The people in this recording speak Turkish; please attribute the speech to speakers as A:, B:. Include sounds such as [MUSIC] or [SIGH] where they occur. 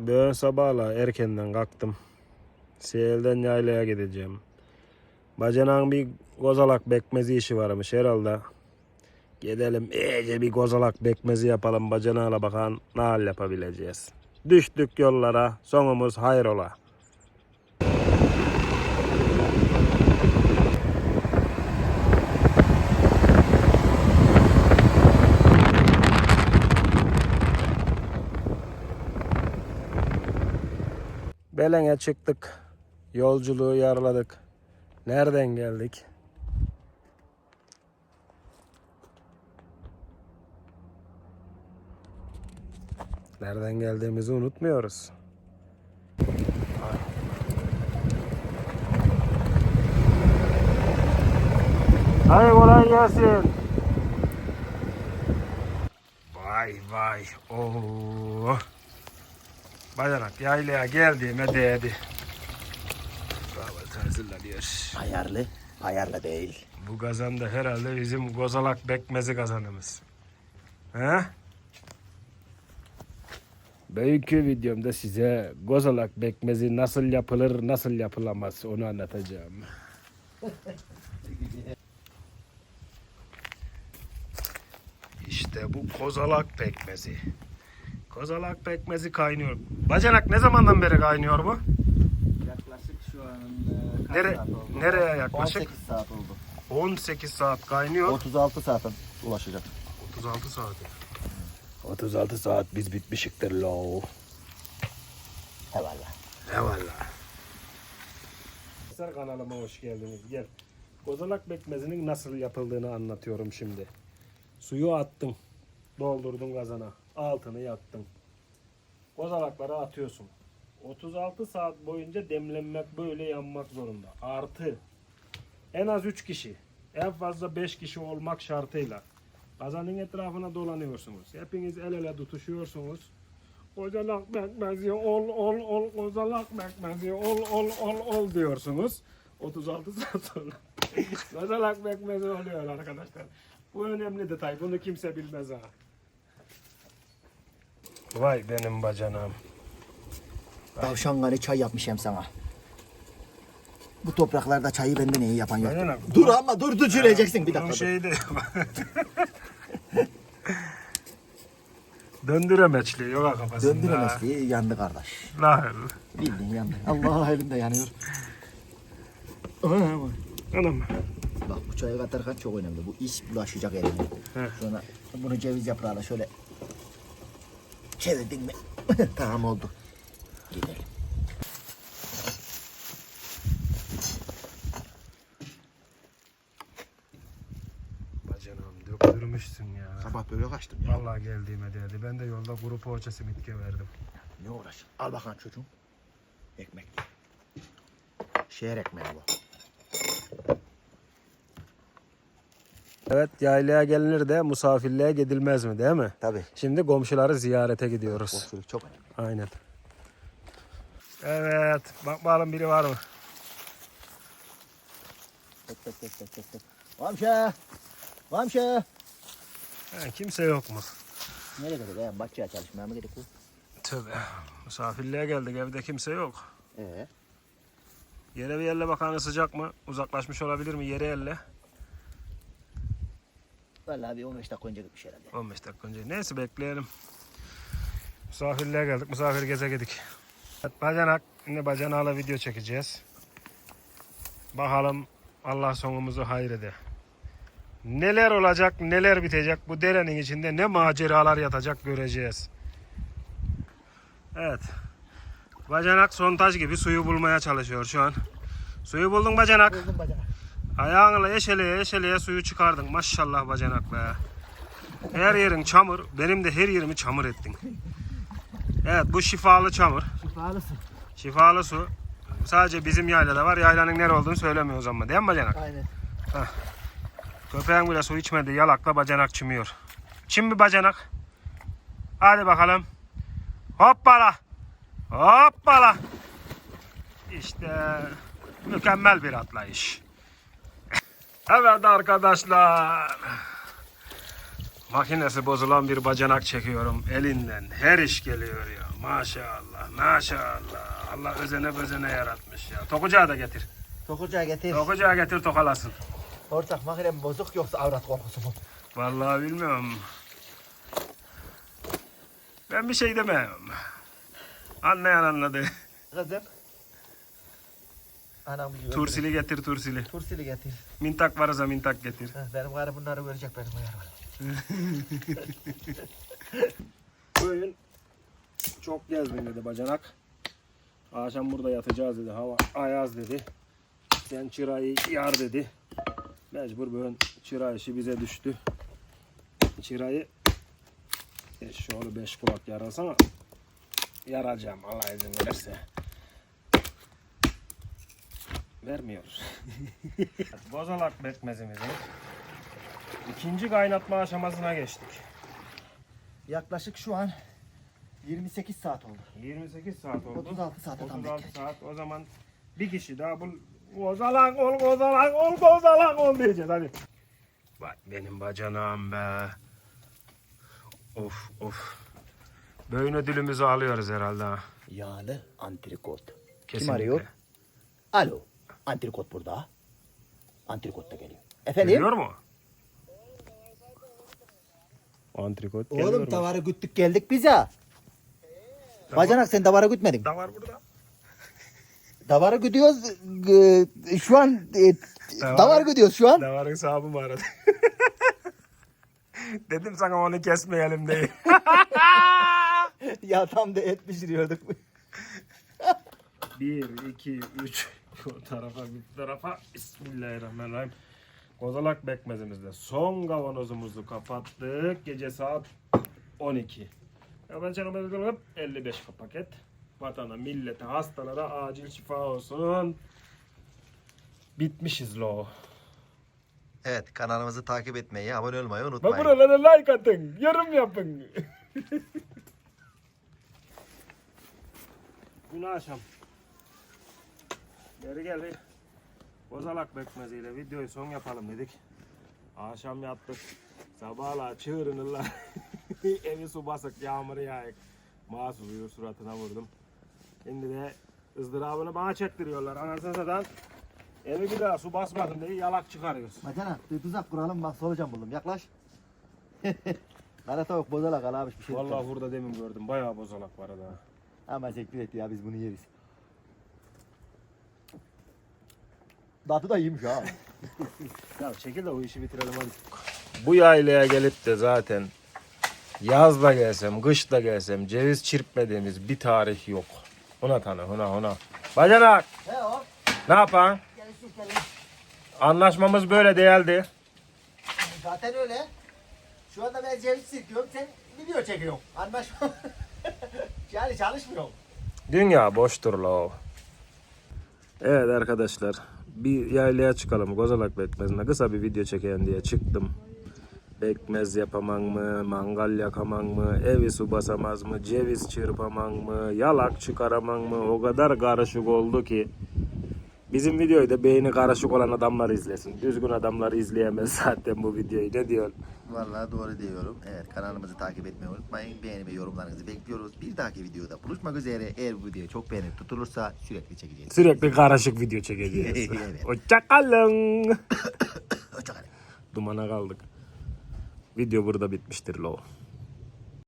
A: Bugün sabahla erkenden kalktım. Seyelden yaylaya gideceğim. Bacanağın bir kozalak bekmezi işi varmış herhalde. Gidelim iyice bir kozalak bekmezi yapalım bacanağla bakan ne hal yapabileceğiz. Düştük yollara sonumuz hayrola. Belen'e çıktık. Yolculuğu yarladık. Nereden geldik? Nereden geldiğimizi unutmuyoruz. Hadi kolay gelsin. Vay vay. Oo. Bacanak yaylaya geldiğime değdi. Kahvaltı hazırlanıyor.
B: Ayarlı, ayarlı değil.
A: Bu kazan da herhalde bizim kozalak bekmezi kazanımız. He? Bugünkü videomda size kozalak bekmezi nasıl yapılır, nasıl yapılamaz onu anlatacağım. İşte bu kozalak pekmezi. Kozalak pekmezi kaynıyor. Bacanak ne zamandan beri kaynıyor bu?
B: Yaklaşık şu an e,
A: Nere, nereye yaklaşık?
B: 18 saat oldu.
A: 18 saat kaynıyor.
B: 36 saatin ulaşacak.
A: 36 saat. 36 saat biz bitmişiktir lo.
B: Eyvallah.
A: Eyvallah. Arkadaşlar kanalıma hoş geldiniz. Gel. Kozalak bekmezinin nasıl yapıldığını anlatıyorum şimdi. Suyu attın. Doldurdun kazana. Altını yaktın. Kozalakları atıyorsun. 36 saat boyunca demlenmek böyle yanmak zorunda. Artı en az 3 kişi, en fazla 5 kişi olmak şartıyla kazanın etrafına dolanıyorsunuz. Hepiniz el ele tutuşuyorsunuz. Kozalak bekmezi ol ol ol kozalak bekmezi ol ol ol ol diyorsunuz. 36 saat sonra [LAUGHS] kozalak bekmezi oluyor arkadaşlar. Bu önemli detay. Bunu kimse bilmez ha. Vay benim bacanağım.
B: Tavşan kanı çay yapmışım sana. Bu topraklarda çayı benden iyi yapan yok.
A: Aynen.
B: Dur ama dur düşüreceksin bir
A: Bunun
B: dakika. dur.
A: şeyi de Döndüremeçli yok ha kafasında.
B: Döndüremezliği yandı kardeş.
A: La
B: Bildiğin yandı. Allah elimde yanıyor. Anam.
A: Anam.
B: Bak bu çayı katarken çok önemli. Bu iş bulaşacak eline.
A: He.
B: Sonra bunu ceviz yaprağıyla şöyle çevirdin mi? [LAUGHS] tamam oldu. Gidelim.
A: Bacanağım döktürmüşsün ya.
B: Sabah böyle kaçtım ya.
A: Vallahi geldiğime değdi. Ben de yolda kuru poğaça simit verdim.
B: Ne uğraş? Al bakalım çocuğum. Ekmek. Şehir ekmeği bu.
A: Evet yaylaya gelinir de misafirliğe gidilmez mi değil mi?
B: Tabii.
A: Şimdi komşuları ziyarete gidiyoruz.
B: Komşuluk çok önemli.
A: Aynen. Evet. Bak bakalım biri var mı?
B: Tek tek tek tek tek tek. Komşu.
A: He, kimse yok mu?
B: Nereye gidiyor? Ben bahçeye çalışmaya mı gidiyor?
A: Tövbe. Misafirliğe geldik evde kimse yok.
B: Ee,
A: Yere bir elle bakanı sıcak mı? Uzaklaşmış olabilir mi? Yere elle.
B: Vallahi bir 15 dakika önce gitmiş herhalde.
A: 15 dakika önce. Neyse bekleyelim. Misafirliğe geldik. Misafir geze gidik. Evet, bacanak. Yine bacanağla video çekeceğiz. Bakalım Allah sonumuzu hayrede. Neler olacak, neler bitecek bu derenin içinde ne maceralar yatacak göreceğiz. Evet. Bacanak sontaj gibi suyu bulmaya çalışıyor şu an. Suyu buldun bacanak.
B: Buldum bacana.
A: Ayağınla eşeleye eşeleye suyu çıkardın. Maşallah bacanak be. Her yerin çamur. Benim de her yerimi çamur ettin. Evet bu şifalı çamur.
B: Şifalısın.
A: Şifalı su. Sadece bizim yaylada var. Yaylanın nere olduğunu söylemiyoruz ama değil mi bacanak?
B: Aynen.
A: Köpeğin bile su içmedi. Yalakla bacanak çimiyor. Çim mi bacanak? Hadi bakalım. Hoppala. Hoppala. İşte mükemmel bir atlayış. Evet arkadaşlar. Makinesi bozulan bir bacanak çekiyorum elinden. Her iş geliyor ya. Maşallah Maşallah. Allah özene bezene yaratmış ya. Tokucağı da getir.
B: Tokucağı getir.
A: Tokucağı getir tokalasın.
B: Ortak makinem bozuk yoksa avrat korkusu mu?
A: Vallahi bilmiyorum. Ben bir şey demem. Anlayan anladı.
B: Kızım. Anam gibi.
A: Tursili getir tursili.
B: Tursili getir.
A: Mintak varsa mintak getir.
B: Heh, benim karı bunları görecek benim ayar var.
A: Bugün çok gezdin dedi bacanak. Akşam burada yatacağız dedi. Hava ayaz dedi. Sen çırayı yar dedi. Mecbur bugün çıra işi bize düştü. Çırayı e, şöyle beş kulak yarasana. Yaracağım Allah izin verirse. Vermiyoruz. [LAUGHS] Bozalak bekmezimizin ikinci kaynatma aşamasına geçtik.
B: Yaklaşık şu an 28 saat oldu.
A: 28 saat oldu.
B: 36 saate tam
A: 36
B: bekledik.
A: saat. O zaman bir kişi daha bu kozalak ol kozalak ol kozalak ol diyeceğiz hadi. Bak benim bacanağım be. Of of. Böğün ödülümüzü alıyoruz herhalde ha.
B: Yağlı antrikot.
A: Kesinlikle.
B: arıyor? Alo. Antrikot burada. Antrikot da geliyor. Efendim?
A: Geliyor mu? Antrikot geliyor
B: Oğlum
A: mu?
B: davarı güttük geldik biz ya. Bacanak sen davarı gütmedin.
A: Da var burada.
B: Davarı güdüyoruz. e, Şu an e,
A: Davar-
B: davarı güdüyoruz şu an.
A: Davarın sahibi mı aradı? [LAUGHS] Dedim sana onu kesmeyelim diye. [LAUGHS]
B: ya tam da et pişiriyorduk. [LAUGHS]
A: Bir, iki, üç. [LAUGHS] Bu tarafa, bu tarafa. Bismillahirrahmanirrahim. Kozalak bekmezimizde son kavanozumuzu kapattık. Gece saat 12. Ya ben kılıp 55 paket. Vatana, millete, hastalara acil şifa olsun. Bitmişiz lo.
C: Evet kanalımızı takip etmeyi, abone olmayı unutmayın.
A: buralara like atın, yorum yapın. [LAUGHS] Günah akşam. Geri gel bir. Kozalak bekmeziyle videoyu son yapalım dedik. Akşam yattık. Sabahla çığırınırlar. [LAUGHS] Evi su basık, yağmur yağık. Mahsus uyuyor suratına vurdum. Şimdi de ızdırabını bana çektiriyorlar. Anasını satan. Evi bir daha su basmadım diye yalak çıkarıyoruz.
B: Bacanak bir tuzak kuralım bak solucan buldum yaklaş. [LAUGHS] Kara tavuk bozala kalamış bir şey.
A: Vallahi burada demin gördüm. Bayağı bozalak var da.
B: Ama sektir et ya biz bunu yeriz. Datı da iyiymiş ha.
A: Ya çekil de o işi bitirelim hadi. Bu yaylaya gelip de zaten yazda gelsem, kışta gelsem ceviz çirpmediğimiz bir tarih yok. Ona tanı, ona ona. Bacanak,
B: He o.
A: ne yapan?
B: Gelsin gelin.
A: Anlaşmamız böyle değildi.
B: Zaten öyle. Şu anda ben ceviz sirkiyorum sen video çekiyorsun. Anlaşma. [LAUGHS] yani çalışmıyor.
A: Dünya boştur lo. Evet arkadaşlar, bir yaylaya çıkalım. Kozalak bekmezine kısa bir video çekeyim diye çıktım. Bekmez yapaman mı, mangal yakaman mı, evi su basamaz mı, ceviz çırpaman mı, yalak çıkaraman mı o kadar karışık oldu ki. Bizim videoyu da beyni karışık olan adamlar izlesin. Düzgün adamlar izleyemez [LAUGHS] zaten bu videoyu. Ne diyorsun?
C: Vallahi doğru diyorum. Evet kanalımızı takip etmeyi unutmayın. Beğeni ve yorumlarınızı bekliyoruz. Bir dahaki videoda buluşmak üzere. Eğer bu video çok beğenip tutulursa sürekli çekeceğiz.
A: Sürekli karışık video çekeceğiz. [LAUGHS]
C: Evet.
A: Hoşçakalın. [COUGHS]
C: Hoşçakalın.
A: Dumana kaldık. Video burada bitmiştir lo.